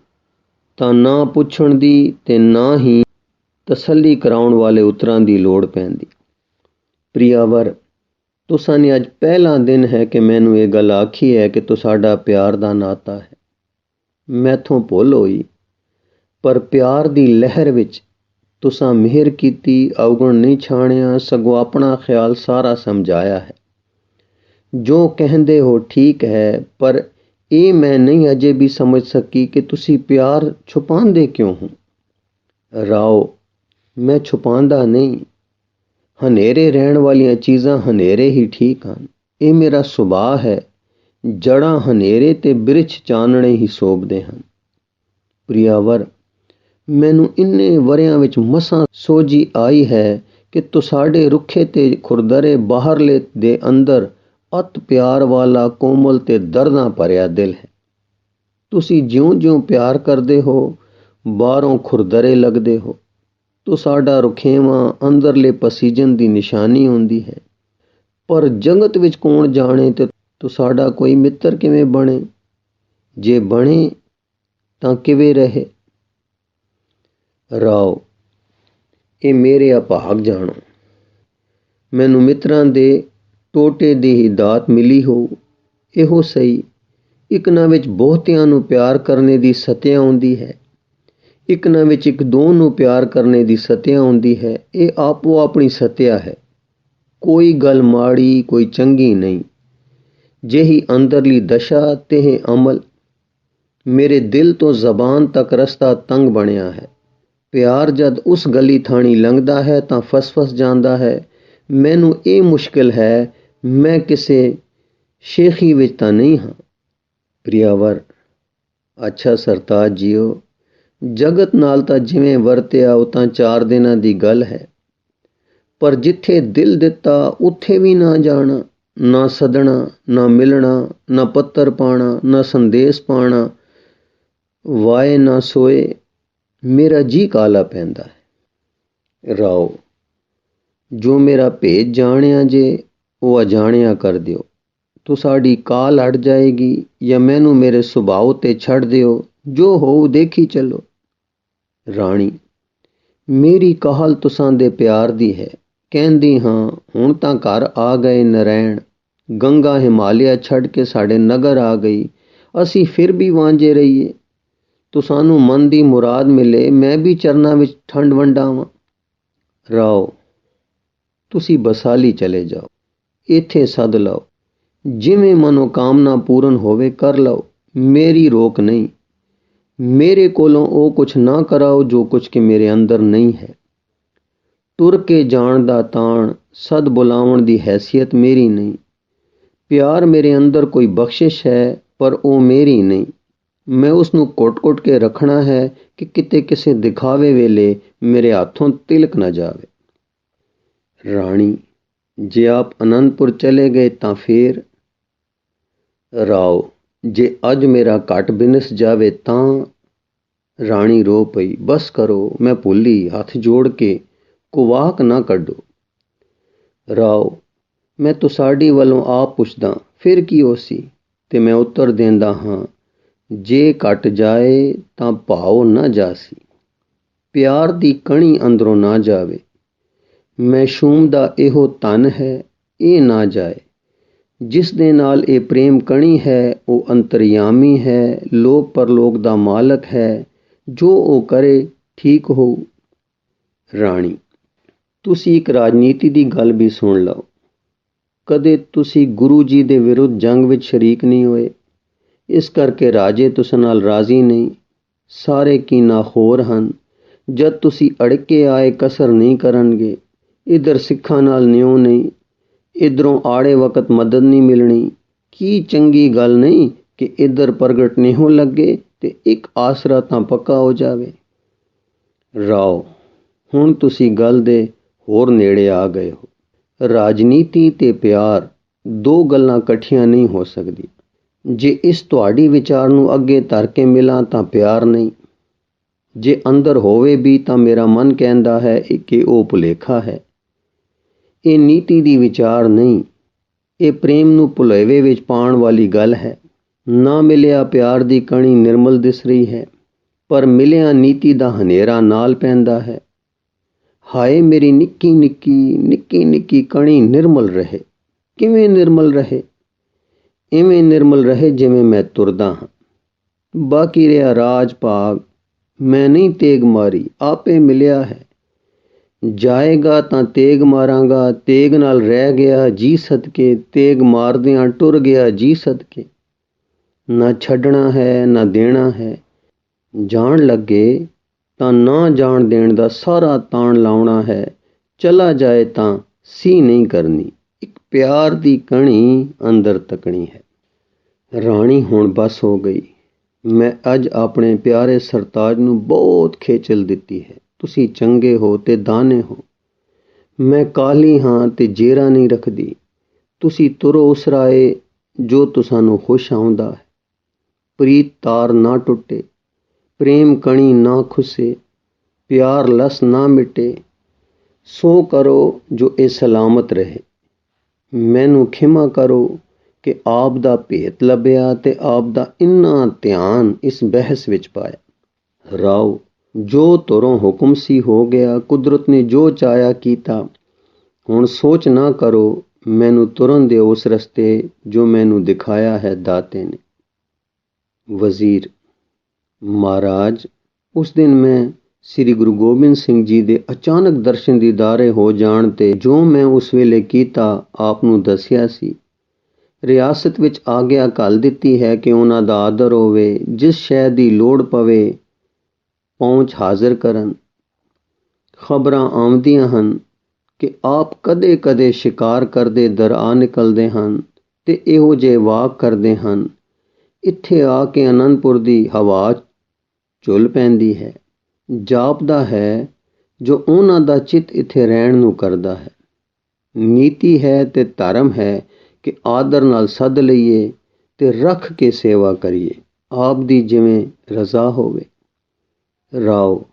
ਤਾਂ ਨਾ ਪੁੱਛਣ ਦੀ ਤੇ ਨਾ ਹੀ ਤਸੱਲੀ ਕਰਾਉਣ ਵਾਲੇ ਉਤਰਾਂ ਦੀ ਲੋੜ ਪੈਂਦੀ। ਪ੍ਰਿਆਵਰ, ਤੁਸਾਂ ਨੇ ਅੱਜ ਪਹਿਲਾ ਦਿਨ ਹੈ ਕਿ ਮੈਨੂੰ ਇਹ ਗੱਲ ਆਖੀ ਹੈ ਕਿ ਤੁਹਾਡਾ ਪਿਆਰ ਦਾ ਨਾਤਾ ਹੈ। ਮੈਥੋਂ ਭੁੱਲ ਹੋਈ। ਪਰ ਪਿਆਰ ਦੀ ਲਹਿਰ ਵਿੱਚ ਤੁਸਾਂ ਮਿਹਰ ਕੀਤੀ, ਔਗਣ ਨਹੀਂ ਛਾਣਿਆ, ਸਗੋਂ ਆਪਣਾ ਖਿਆਲ ਸਾਰਾ ਸਮਝਾਇਆ ਹੈ। ਜੋ ਕਹਿੰਦੇ ਹੋ ਠੀਕ ਹੈ, ਪਰ ਇਹ ਮੈਂ ਨਹੀਂ ਅਜੇ ਵੀ ਸਮਝ ਸਕੀ ਕਿ ਤੁਸੀਂ ਪਿਆਰ ਛੁਪਾਉਂਦੇ ਕਿਉਂ ਹੋ। ਰਾਓ, ਮੈਂ ਛੁਪਾਉਂਦਾ ਨਹੀਂ। ਹਨੇਰੇ ਰਹਿਣ ਵਾਲੀਆਂ ਚੀਜ਼ਾਂ ਹਨੇਰੇ ਹੀ ਠੀਕ ਹਨ। ਇਹ ਮੇਰਾ ਸੁਭਾਅ ਹੈ। ਜੜਾਂ ਹਨੇਰੇ ਤੇ ਬਿਰਛ ਚਾਨਣੇ ਹੀ ਸੋਭਦੇ ਹਨ। ਪ੍ਰਿਆਵਰ ਮੈਨੂੰ ਇੰਨੇ ਵਰਿਆਂ ਵਿੱਚ ਮਸਾਂ ਸੋਝੀ ਆਈ ਹੈ ਕਿ ਤੁਹਾਡੇ ਰੁੱਖੇ ਤੇ ਖੁਰਦਰੇ ਬਾਹਰਲੇ ਦੇ ਅੰਦਰ ਅਤ ਪਿਆਰ ਵਾਲਾ ਕੋਮਲ ਤੇ ਦਰਦਾਂ ਭਰਿਆ ਦਿਲ ਹੈ। ਤੁਸੀਂ ਜਿਉਂ-ਜਿਉਂ ਪਿਆਰ ਕਰਦੇ ਹੋ, ਬਾਹਰੋਂ ਖੁਰਦਰੇ ਲੱਗਦੇ ਹੋ। ਤੋ ਸਾਡਾ ਰੁਖੇਵਾ ਅੰਦਰਲੇ ਪਸੀਜਨ ਦੀ ਨਿਸ਼ਾਨੀ ਹੁੰਦੀ ਹੈ। ਪਰ ਜੰਗਤ ਵਿੱਚ ਕੌਣ ਜਾਣੇ ਤੇ ਤੂੰ ਸਾਡਾ ਕੋਈ ਮਿੱਤਰ ਕਿਵੇਂ ਬਣੇ? ਜੇ ਬਣੇ, ਤਾਂ ਕਿਵੇਂ ਰਹੇ? ਰਾਓ, ਇਹ ਮੇਰੇ ਅਭਾਗ ਜਾਣੋ। ਮੈਨੂੰ ਮਿੱਤਰਾਂ ਦੇ ਟੋਟੇ ਦੀ ਹੀ ਦਾਤ ਮਿਲੀ ਹੋ। ਇਹੋ ਸਹੀ ਇੱਕ ਨਾ ਵਿੱਚ ਬਹੁਤਿਆਂ ਨੂੰ ਪਿਆਰ ਕਰਨੇ ਦੀ ਸਤਿਆ ਆਉਂਦੀ ਹੈ। ਇੱਕ ਨਾ ਵਿੱਚ ਇੱਕ ਦੋ ਨੂੰ ਪਿਆਰ ਕਰਨੇ ਦੀ ਸਤਿਆ ਆਉਂਦੀ ਹੈ। ਇਹ ਆਪੋ ਆਪਣੀ ਸਤਿਆ ਹੈ। ਕੋਈ ਗੱਲ ਮਾੜੀ, ਕੋਈ ਚੰਗੀ ਨਹੀਂ। ਜਿਹੀ ਅੰਦਰਲੀ ਦਸ਼ਾ ਤੇ ਅਮਲ। ਮੇਰੇ ਦਿਲ ਤੋਂ ਜ਼ਬਾਨ ਤੱਕ ਰਸਤਾ ਤੰਗ ਬਣਿਆ ਹੈ। ਪਿਆਰ ਜਦ ਉਸ ਗਲੀ ਥਾਣੀ ਲੰਘਦਾ ਹੈ ਤਾਂ ਫਸਫਸ ਜਾਂਦਾ ਹੈ। ਮੈਨੂੰ ਇਹ ਮੁਸ਼ਕਿਲ ਹੈ, ਮੈਂ ਕਿਸੇ ਸ਼ੇਖੀ ਵਿੱਚ ਤਾਂ ਨਹੀਂ ਹਾਂ। ਪ੍ਰਿਆਵਰ, ਅੱਛਾ ਸਰਤਾਜ ਜੀਓ, ਜਗਤ ਨਾਲ ਤਾਂ ਜਿਵੇਂ ਵਰਤਿਆ ਉਹ ਤਾਂ ਚਾਰ ਦਿਨਾਂ ਦੀ ਗੱਲ ਹੈ। ਪਰ ਜਿੱਥੇ ਦਿਲ ਦਿੱਤਾ, ਉੱਥੇ ਵੀ ਨਾ ਜਾਣਾ। ਨਾ ਸੱਦਣਾ, ਨਾ ਮਿਲਣਾ, ਨਾ ਪੱਤਰ ਪਾਣਾ, ਨਾ ਸੰਦੇਸ਼ ਪਾਣਾ। ਵਾਏ ਨਾ ਸੋਏ, ਮੇਰਾ ਜੀ ਕਾਲਾ ਪੈਂਦਾ ਹੈ। ਰਾਓ, ਜੋ ਮੇਰਾ ਭੇਜ ਜਾਣਿਆ ਜੇ, ਉਹ ਅਜਾਣਿਆ ਕਰ ਦਿਓ। ਤੋ ਸਾਡੀ ਕਾਲ ਅੜ ਜਾਏਗੀ ਜਾਂ ਮੈਨੂੰ ਮੇਰੇ ਸੁਭਾਅ ਤੇ ਛੱਡ ਦਿਓ। ਜੋ ਹੋਊ ਦੇਖੀ ਚੱਲੋ। ਰਾਣੀ, ਮੇਰੀ ਕਹਾਲ ਤੁਸਾਂ ਦੇ ਪਿਆਰ ਦੀ ਹੈ। ਕਹਿੰਦੀ ਹਾਂ, ਹੁਣ ਤਾਂ ਘਰ ਆ ਗਏ ਨਰੈਣ। ਗੰਗਾ ਹਿਮਾਲਿਆ ਛੱਡ ਕੇ ਸਾਡੇ ਨਗਰ ਆ ਗਈ। ਅਸੀਂ ਫਿਰ ਵੀ ਵਾਂਝੇ ਰਹੀਏ। ਤੋ ਸਾਨੂੰ ਮਨ ਦੀ ਮੁਰਾਦ ਮਿਲੇ, ਮੈਂ ਵੀ ਚਰਨਾਂ ਵਿੱਚ ਠੰਡ ਵੰਡਾਵਾਂ। ਰਾਓ, ਤੁਸੀਂ ਬਸਾਲੀ ਚਲੇ ਜਾਓ। ਇੱਥੇ ਸੱਦ ਲਓ। ਜਿਵੇਂ ਮਨੋਕਾਮਨਾ ਪੂਰਨ ਹੋਵੇ, ਕਰ ਲਓ। ਮੇਰੀ ਰੋਕ ਨਹੀਂ। ਮੇਰੇ ਕੋਲੋਂ ਉਹ ਕੁਝ ਨਾ ਕਰਾਓ ਜੋ ਕੁਝ ਕਿ ਮੇਰੇ ਅੰਦਰ ਨਹੀਂ ਹੈ। ਤੁਰ ਕੇ ਜਾਣ ਦਾ ਤਾਣ ਸਦ ਬੁਲਾਉਣ ਦੀ ਹیثیت ਮੇਰੀ ਨਹੀਂ। ਪਿਆਰ ਮੇਰੇ ਅੰਦਰ ਕੋਈ ਬਖਸ਼ਿਸ਼ ਹੈ, ਪਰ ਉਹ ਮੇਰੀ ਨਹੀਂ। ਮੈਂ ਉਸ ਨੂੰ ਕੋਟ-ਕੋਟ ਕੇ ਰੱਖਣਾ ਹੈ ਕਿ ਕਿਤੇ ਕਿਸੇ ਦਿਖਾਵੇ ਵੇਲੇ ਮੇਰੇ ਹੱਥੋਂ ਤਿਲਕ ਨਾ ਜਾਵੇ। ਰਾਣੀ, ਜੇ ਆਪ ਅਨੰਦਪੁਰ ਚਲੇ ਗਏ ਤਾਂ ਫੇਰ? ਰਾਓ, ਜੇ ਅੱਜ ਮੇਰਾ ਘਟ ਬਿਨਸ ਜਾਵੇ ਤਾਂ? ਰਾਣੀ ਰੋ ਪਈ, ਬਸ ਕਰੋ, ਮੈਂ ਭੁੱਲੀ, ਹੱਥ ਜੋੜ ਕੇ ਕੁਵਾਕ ਨਾ ਕੱਢੋ। ਰਾਓ, ਮੈਂ ਤੁਸਾਡੀ ਵੱਲੋਂ ਆਪ ਪੁੱਛਦਾ, ਫਿਰ ਕੀ ਹੋਸੀ ਤੇ ਮੈਂ ਉੱਤਰ ਦਿੰਦਾ ਹਾਂ, ਜੇ ਕੱਟ ਜਾਏ ਤਾਂ ਭਾਉ ਨਾ ਜਾਸੀ। ਪਿਆਰ ਦੀ ਕਣੀ ਅੰਦਰੋਂ ਨਾ ਜਾਵੇ। ਮਹਿਸ਼ੂਮ ਦਾ ਇਹੋ ਤਨ ਹੈ, ਇਹ ਨਾ ਜਾਏ। ਜਿਸ ਦੇ ਨਾਲ ਇਹ ਪ੍ਰੇਮ ਕਣੀ ਹੈ, ਉਹ ਅੰਤਰਯਾਮੀ ਹੈ ਲੋਕ ਪਰਲੋਕ ਦਾ ਮਾਲਕ ਹੈ, ਜੋ ਉਹ ਕਰੇ, ਠੀਕ ਹੋ ਰਾਣੀ ਤੁਸੀਂ ਇੱਕ ਰਾਜਨੀਤੀ ਦੀ ਗੱਲ ਵੀ ਸੁਣ ਲਓ। ਕਦੇ ਤੁਸੀਂ ਗੁਰੂ ਜੀ ਦੇ ਵਿਰੁੱਧ ਜੰਗ ਵਿੱਚ ਸ਼ਰੀਕ ਨਹੀਂ ਹੋਏ। ਇਸ ਕਰਕੇ ਰਾਜੇ ਤੁਸ ਨਾਲ ਰਾਜ਼ੀ ਨਹੀਂ। ਸਾਰੇ ਕੀਨਾ ਹੋਰ ਹਨ। ਜਦ ਤੁਸੀਂ ਅੜਕੇ ਆਏ, ਕਸਰ ਨਹੀਂ ਕਰਨਗੇ। ਇਧਰ ਸਿੱਖਾਂ ਨਾਲ ਨਿਉ ਨਹੀਂ। ਇਧਰੋਂ ਆੜੇ ਵਕਤ ਮਦਦ ਨਹੀਂ ਮਿਲਣੀ। ਕੀ ਚੰਗੀ ਗੱਲ ਨਹੀਂ ਕਿ ਇਧਰ ਪ੍ਰਗਟ ਨਹੀਂ ਹੋ ਲੱਗੇ ਤੇ ਇੱਕ ਆਸਰਾ ਤਾਂ ਪੱਕਾ ਹੋ ਜਾਵੇ? ਰਾਓ, ਹੁਣ ਤੁਸੀਂ ਗੱਲ ਦੇ ਹੋਰ ਨੇੜੇ ਆ ਗਏ ਹੋ। ਰਾਜਨੀਤੀ ਤੇ ਪਿਆਰ ਦੋ ਗੱਲਾਂ ਇਕੱਠੀਆਂ ਨਹੀਂ ਹੋ ਸਕਦੀਆਂ ਜੇ ਇਸ ਤੁਹਾਡੀ ਵਿਚਾਰ ਨੂੰ ਅੱਗੇ ਧਰ ਕੇ ਮਿਲਾਂ ਤਾਂ ਪਿਆਰ ਨਹੀਂ। ਜੇ ਅੰਦਰ ਹੋਵੇ ਵੀ ਤਾਂ ਮੇਰਾ ਮਨ ਕਹਿੰਦਾ ਹੈ ਕਿ ਉਹ ਭੁਲੇਖਾ ਹੈ। ਇਹ ਨੀਤੀ ਦੀ ਵਿਚਾਰ ਨਹੀਂ। ਇਹ ਪ੍ਰੇਮ ਨੂੰ ਭੁਲੇਵੇ ਵਿੱਚ ਪਾਉਣ ਵਾਲੀ ਗੱਲ ਹੈ। ਨਾ ਮਿਲਿਆ ਪਿਆਰ ਦੀ ਕਣੀ ਨਿਰਮਲ ਦਿਸ ਰਹੀ ਹੈ, ਪਰ ਮਿਲਿਆ ਨੀਤੀ ਦਾ ਹਨੇਰਾ ਨਾਲ ਪੈਂਦਾ ਹੈ। ਹਾਏ ਮੇਰੀ ਨਿੱਕੀ ਨਿੱਕੀ ਨਿੱਕੀ ਨਿੱਕੀ ਕਣੀ ਨਿਰਮਲ ਰਹੇ। ਕਿਵੇਂ ਨਿਰਮਲ ਰਹੇ? ਇਵੇਂ ਨਿਰਮਲ ਰਹੇ ਜਿਵੇਂ ਮੈਂ ਤੁਰਦਾ ਹਾਂ। ਬਾਕੀ ਰਿਹਾ ਰਾਜ ਭਾਗ ਮੈਂ ਨਹੀਂ ਤੇਗ ਮਾਰੀ, ਆਪੇ ਮਿਲਿਆ ਹੈ। ਜਾਏਗਾ ਤਾਂ ਤੇਗ ਮਾਰਾਂਗਾ, ਤੇਗ ਨਾਲ ਰਹਿ ਗਿਆ ਜੀ ਸਦਕੇ, ਤੇਗ ਮਾਰਦਿਆਂ ਟੁਰ ਗਿਆ ਜੀ ਸਦਕੇ। ਨਾ ਛੱਡਣਾ ਹੈ, ਨਾ ਦੇਣਾ ਹੈ। ਜਾਣ ਲੱਗੇ ਤਾਂ ਨਾ ਜਾਣ ਦੇਣ ਦਾ ਸਾਰਾ ਤਾਣ ਲਾਉਣਾ ਹੈ। ਚਲਾ ਜਾਏ ਤਾਂ ਸੀ ਨਹੀਂ ਕਰਨੀ। ਇੱਕ ਪਿਆਰ ਦੀ ਕਣੀ ਅੰਦਰ ਤਕਣੀ ਹੈ। ਰਾਣੀ ਹੁਣ ਬਸ ਹੋ ਗਈ। ਮੈਂ ਅੱਜ ਆਪਣੇ ਪਿਆਰੇ ਸਰਤਾਜ ਨੂੰ ਬਹੁਤ ਖੇਚਲ ਦਿੱਤੀ ਹੈ। ਤੁਸੀਂ ਚੰਗੇ ਹੋ ਤੇ ਦਾਨੇ ਹੋ। ਮੈਂ ਕਾਲੀ ਹਾਂ ਤੇ ਜੇਰਾ ਨਹੀਂ ਰੱਖਦੀ। ਤੁਸੀਂ ਤੁਰੋ ਉਸ ਰਾਏ ਜੋ ਤੁਸਾਨੂੰ ਖੁਸ਼ ਆਉਂਦਾ ਹੈ। ਪ੍ਰੀਤ ਤਾਰ ਨਾ ਟੁੱਟੇ। ਪ੍ਰੇਮ ਕਣੀ ਨਾ ਖੁਸੇ ਪਿਆਰ ਲਸ ਨਾ ਮਿਟੇ ਸੋ ਕਰੋ ਜੋ ਇਹ ਸਲਾਮਤ ਰਹੇ ਮੈਨੂੰ ਖਿਮਾ ਕਰੋ ਕਿ ਆਪ ਦਾ ਭੇਤ ਲੱਭਿਆ ਤੇ ਆਪ ਦਾ ਇੰਨਾ ਧਿਆਨ ਇਸ ਬਹਿਸ ਵਿੱਚ ਪਾਇਆ ਰਾਉ ਜੋ ਤੁਰੋਂ ਹੁਕਮ ਸੀ ਹੋ ਗਿਆ ਕੁਦਰਤ ਨੇ ਜੋ ਚਾਇਆ ਕੀਤਾ ਹੁਣ ਸੋਚ ਨਾ ਕਰੋ ਮੈਨੂੰ ਤੁਰਨ ਦਿਓ ਉਸ ਰਸਤੇ ਜੋ ਮੈਨੂੰ ਦਿਖਾਇਆ ਹੈ ਦਾਤੇ ਨੇ ਵਜ਼ੀਰ ਮਹਾਰਾਜ, ਉਸ ਦਿਨ ਮੈਂ ਸ੍ਰੀ ਗੁਰੂ ਗੋਬਿੰਦ ਸਿੰਘ ਜੀ ਦੇ ਅਚਾਨਕ ਦਰਸ਼ਨ ਦੀਦਾਰੇ ਹੋ ਜਾਣ ਤੇ ਜੋ ਮੈਂ ਉਸ ਵੇਲੇ ਕੀਤਾ, ਆਪ ਨੂੰ ਦੱਸਿਆ ਸੀ। ਰਿਆਸਤ ਵਿੱਚ ਆਗਿਆ ਘੱਲ ਦਿੱਤੀ ਹੈ ਕਿ ਉਹਨਾਂ ਦਾ ਆਦਰ ਹੋਵੇ, ਜਿਸ ਸ਼ੈ ਦੀ ਲੋੜ ਪਵੇ, ਪਹੁੰਚ ਹਾਜ਼ਰ ਕਰਨ। ਖਬਰਾਂ ਆਉਂਦੀਆਂ ਹਨ ਕਿ ਆਪ ਕਦੇ-ਕਦੇ ਸ਼ਿਕਾਰ ਕਰਦੇ ਦਰ ਆ ਨਿਕਲਦੇ ਹਨ ਤੇ ਇਹੋ ਜਿਹੇ ਵਾਕ ਕਰਦੇ ਹਨ। ਇੱਥੇ ਆ ਕੇ ਅਨੰਦਪੁਰ ਦੀ ਹਵਾ ਝੁੱਲ ਪੈਂਦੀ ਹੈ, ਜਾਪਦਾ ਹੈ, ਜੋ ਉਹਨਾਂ ਦਾ ਚਿੱਤ ਇੱਥੇ ਰਹਿਣ ਨੂੰ ਕਰਦਾ ਹੈ। ਨੀਤੀ ਹੈ ਤੇ ਧਰਮ ਹੈ ਕਿ ਆਦਰ ਨਾਲ ਸੱਦ ਲਈਏ ਤੇ ਰੱਖ ਕੇ ਸੇਵਾ ਕਰੀਏ, ਆਪ ਦੀ ਜਿਵੇਂ ਰਜ਼ਾ ਹੋਵੇ। ਰਾਓ,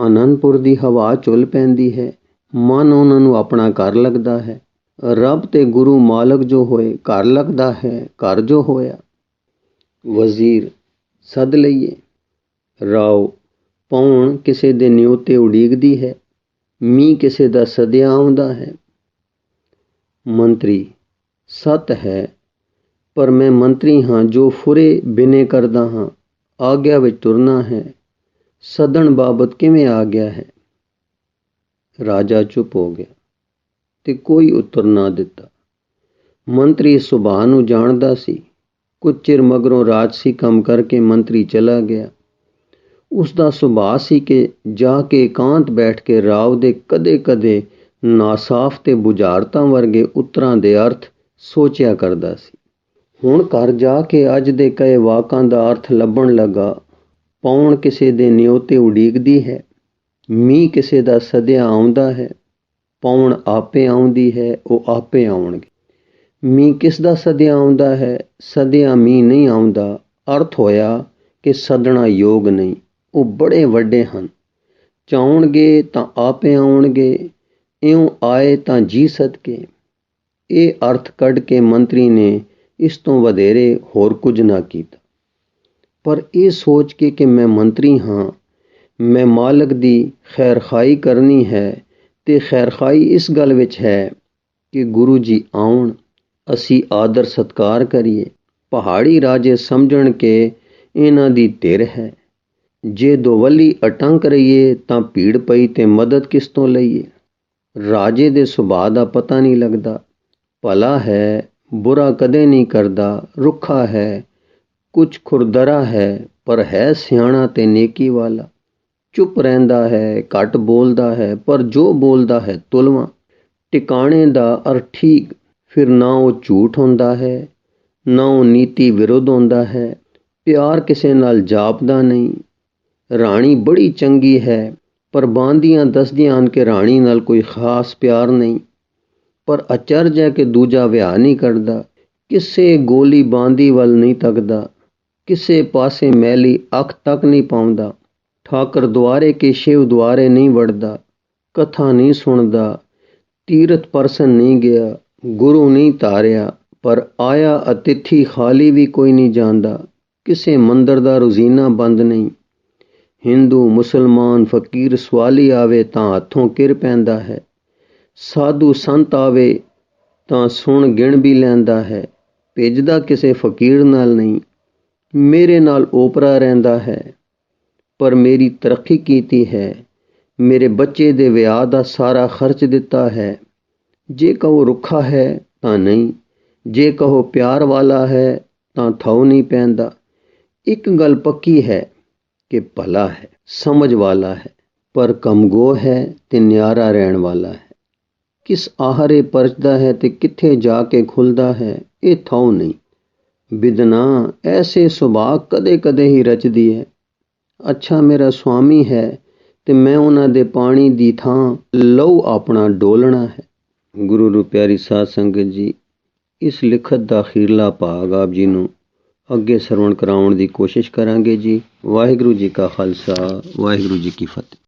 ਅਨੰਦਪੁਰ ਦੀ ਹਵਾ ਚੁੱਲ ਪੈਂਦੀ ਹੈ, ਮਨ ਉਹਨਾਂ ਨੂੰ ਆਪਣਾ ਘਰ ਲੱਗਦਾ ਹੈ। ਰੱਬ ਤੇ ਗੁਰੂ ਮਾਲਕ ਜੋ ਹੋਏ, ਘਰ ਲੱਗਦਾ ਹੈ, ਘਰ ਜੋ ਹੋਇਆ। ਵਜ਼ੀਰ, ਸੱਦ ਲਈਏ। ਰਾਓ, ਪੌਣ ਕਿਸੇ ਦੇ ਨਿਉ 'ਤੇ ਉਡੀਕਦੀ ਹੈ ਮੀ ਕਿਸੇ ਦਾ ਸਦਿਆ ਆਉਂਦਾ ਹੈ। ਮੰਤਰੀ, ਸਤ ਹੈ, ਪਰ ਮੈਂ ਮੰਤਰੀ ਹਾਂ ਜੋ ਫੁਰੇ ਬਿਨੇ ਕਰਦਾ ਹਾਂ, ਆਗਿਆ ਵਿੱਚ ਤੁਰਨਾ ਹੈ, ਸਦਣ ਬਾਬਤ ਕਿਵੇਂ ਆ ਗਿਆ ਹੈ? ਰਾਜਾ ਚੁੱਪ ਹੋ ਗਿਆ ਤੇ ਕੋਈ ਉੱਤਰ ਨਾ ਦਿੱਤਾ। ਮੰਤਰੀ ਸੁਭਾਅ ਨੂੰ ਜਾਣਦਾ ਸੀ, ਕੁਝ ਚਿਰ ਮਗਰੋਂ ਰਾਜਸੀ ਕੰਮ ਕਰਕੇ ਮੰਤਰੀ ਚਲਾ ਗਿਆ। ਉਸ ਦਾ ਸੁਭਾਅ ਸੀ ਕਿ ਜਾ ਕੇ ਇਕਾਂਤ ਬੈਠ ਕੇ ਰਾਵ ਦੇ ਕਦੇ-ਕਦੇ ਨਾਸਾਫ ਤੇ ਬੁਝਾਰਤਾਂ ਵਰਗੇ ਉੱਤਰਾਂ ਦੇ ਅਰਥ ਸੋਚਿਆ ਕਰਦਾ ਸੀ। ਹੁਣ ਘਰ ਜਾ ਕੇ ਅੱਜ ਦੇ ਕਹੇ ਵਾਕਾਂ ਦਾ ਅਰਥ ਲੱਭਣ ਲੱਗਾ, ਪੌਣ ਕਿਸੇ ਦੇ ਨਿਉਤੇ ਉਡੀਕਦੀ ਹੈ, ਮੀਂਹ ਕਿਸੇ ਦਾ ਸਦਿਆ ਆਉਂਦਾ ਹੈ, ਪੌਣ ਆਪੇ ਆਉਂਦੀ ਹੈ, ਉਹ ਆਪੇ ਆਉਣਗੇ। ਮੀਂਹ ਕਿਸ ਦਾ ਸਦਿਆ ਆਉਂਦਾ ਹੈ, ਸਦਿਆ ਮੀਂਹ ਨਹੀਂ ਆਉਂਦਾ, ਅਰਥ ਹੋਇਆ ਕਿ ਸਦਣਾ ਯੋਗ ਨਹੀਂ। ਉਹ ਬੜੇ ਵੱਡੇ ਹਨ। ਚਾਹੁਣਗੇ ਤਾਂ ਆਪੇ ਆਉਣਗੇ, ਇਉਂ ਆਏ ਤਾਂ ਜੀ ਸਦਕੇ। ਇਹ ਅਰਥ ਕੱਢ ਕੇ ਮੰਤਰੀ ਨੇ ਇਸ ਤੋਂ ਵਧੇਰੇ ਹੋਰ ਕੁਝ ਨਾ ਕੀਤਾ। ਪਰ ਇਹ ਸੋਚ ਕੇ ਕਿ ਮੈਂ ਮੰਤਰੀ ਹਾਂ, ਮੈਂ ਮਾਲਕ ਦੀ ਖੈਰਖਾਈ ਕਰਨੀ ਹੈ ਤੇ ਖੈਰਖਾਈ ਇਸ ਗੱਲ ਵਿੱਚ ਹੈ ਕਿ ਗੁਰੂ ਜੀ ਆਉਣ, ਅਸੀਂ ਆਦਰ ਸਤਕਾਰ ਕਰੀਏ। ਪਹਾੜੀ ਰਾਜੇ ਸਮਝਣ ਕਿ ਇਹਨਾਂ ਦੀ ਧਿਰ ਹੈ। ਜੇ ਦੋਵੱਲੀ ਅਟੰਕ ਰਹੀਏ ਤਾਂ ਭੀੜ ਪਈ ਤੇ ਮਦਦ ਕਿਸ ਤੋਂ ਲਈਏ? ਰਾਜੇ ਦੇ ਸੁਭਾਅ ਦਾ ਪਤਾ ਨਹੀਂ ਲੱਗਦਾ। ਭਲਾ ਹੈ, ਬੁਰਾ ਕਦੇ ਨਹੀਂ ਕਰਦਾ, ਰੁੱਖਾ ਹੈ ਕੁਝ ਖੁਰਦਰਾ ਹੈ, ਪਰ ਹੈ ਸਿਆਣਾ ਤੇ ਨੇਕੀ ਵਾਲਾ। ਚੁੱਪ ਰਹਿੰਦਾ ਹੈ, ਘੱਟ ਬੋਲਦਾ ਹੈ, ਪਰ ਜੋ ਬੋਲਦਾ ਹੈ ਤੁਲਵਾ। ਟਿਕਾਣੇ ਦਾ ਅਰ ਠੀਕ, ਫਿਰ ਨਾ ਉਹ ਝੂਠ ਹੁੰਦਾ ਹੈ, ਨਾ ਉਹ ਨੀਤੀ ਵਿਰੋਧ ਹੁੰਦਾ ਹੈ। ਪਿਆਰ ਕਿਸੇ ਨਾਲ ਜਾਪਦਾ ਨਹੀਂ ਰਾਣੀ ਬੜੀ ਚੰਗੀ ਹੈ, ਪਰ ਬਾਂਦੀਆਂ ਦੱਸਦੀਆਂ ਹਨ ਕਿ ਰਾਣੀ ਨਾਲ ਕੋਈ ਖਾਸ ਪਿਆਰ ਨਹੀਂ। ਪਰ ਅਚਰਜ ਹੈ ਕਿ ਦੂਜਾ ਵਿਆਹ ਨਹੀਂ ਕਰਦਾ, ਕਿਸੇ ਗੋਲੀ ਬਾਂਦੀ ਵੱਲ ਨਹੀਂ ਤੱਕਦਾ, ਕਿਸੇ ਪਾਸੇ ਮੈਲੀ ਅੱਖ ਤੱਕ ਨਹੀਂ ਪਾਉਂਦਾ। ਠਾਕਰ ਦੁਆਰੇ ਕੇ ਸ਼ਿਵ ਦੁਆਰੇ ਨਹੀਂ ਵੜਦਾ, ਕਥਾ ਨਹੀਂ ਸੁਣਦਾ, ਤੀਰਥ ਪਰਸਨ ਨਹੀਂ ਗਿਆ, ਗੁਰੂ ਨਹੀਂ ਤਾਰਿਆ, ਪਰ ਆਇਆ ਅਤਿਥੀ ਖਾਲੀ ਵੀ ਕੋਈ ਨਹੀਂ ਜਾਂਦਾ, ਕਿਸੇ ਮੰਦਰ ਦਾ ਰੋਜ਼ੀਨਾ ਬੰਦ ਨਹੀਂ। ਹਿੰਦੂ, ਮੁਸਲਮਾਨ, ਫਕੀਰ ਸਵਾਲੀ ਆਵੇ ਤਾਂ ਹੱਥੋਂ ਕਿਰ ਪੈਂਦਾ ਹੈ। ਸਾਧੂ ਸੰਤ ਆਵੇ ਤਾਂ ਸੁਣ ਗਿਣ ਵੀ ਲੈਂਦਾ ਹੈ। ਭੇਜਦਾ ਕਿਸੇ ਫਕੀਰ ਨਾਲ ਨਹੀਂ, ਮੇਰੇ ਨਾਲ ਓਪਰਾ ਰਹਿੰਦਾ ਹੈ। ਪਰ ਮੇਰੀ ਤਰੱਕੀ ਕੀਤੀ ਹੈ। ਮੇਰੇ ਬੱਚੇ ਦੇ ਵਿਆਹ ਦਾ ਸਾਰਾ ਖਰਚ ਦਿੱਤਾ ਹੈ। ਜੇ ਕਹੋ ਰੁੱਖਾ ਹੈ ਤਾਂ ਨਹੀਂ, ਜੇ ਕਹੋ ਪਿਆਰ ਵਾਲਾ ਹੈ ਤਾਂ ਥਾਉ ਨਹੀਂ ਪੈਂਦਾ। ਇੱਕ ਗੱਲ ਪੱਕੀ ਹੈ ਕਿ ਭਲਾ ਹੈ, ਸਮਝ ਵਾਲਾ ਹੈ, ਪਰ ਕਮਗੋ ਹੈ ਤੇ ਨਿਆਰਾ ਰਹਿਣ ਵਾਲਾ ਹੈ। ਕਿਸ ਆਹਰੇ ਪਰਚਦਾ ਹੈ ਤੇ ਕਿੱਥੇ ਜਾ ਕੇ ਖੁੱਲਦਾ ਹੈ, ਇਹ ਥਾਉ ਨਹੀਂ। ਬਿਦਨਾ, ਐਸੇ ਸੁਭਾਅ ਕਦੇ-ਕਦੇ ਹੀ ਰਚਦੀ ਹੈ। ਅੱਛਾ, ਮੇਰਾ ਸੁਆਮੀ ਹੈ ਤੇ ਮੈਂ ਉਹਨਾਂ ਦੇ ਪਾਣੀ ਦੀ ਥਾਂ ਲਹੂ ਆਪਣਾ ਡੋਲਣਾ ਹੈ। ਗੁਰੂ ਰੂ ਪਿਆਰੀ ਸਾਧ ਸੰਗਤ ਜੀ, ਇਸ ਲਿਖਤ ਦਾ ਅਖੀਰਲਾ ਭਾਗ ਆਪ ਜੀ ਨੂੰ ਅੱਗੇ ਸਰਵਣ ਕਰਾਉਣ ਦੀ ਕੋਸ਼ਿਸ਼ ਕਰਾਂਗੇ ਜੀ। ਵਾਹਿਗੁਰੂ ਜੀ ਕਾ ਖਾਲਸਾ, ਵਾਹਿਗੁਰੂ ਜੀ ਕੀ ਫਤਿਹ।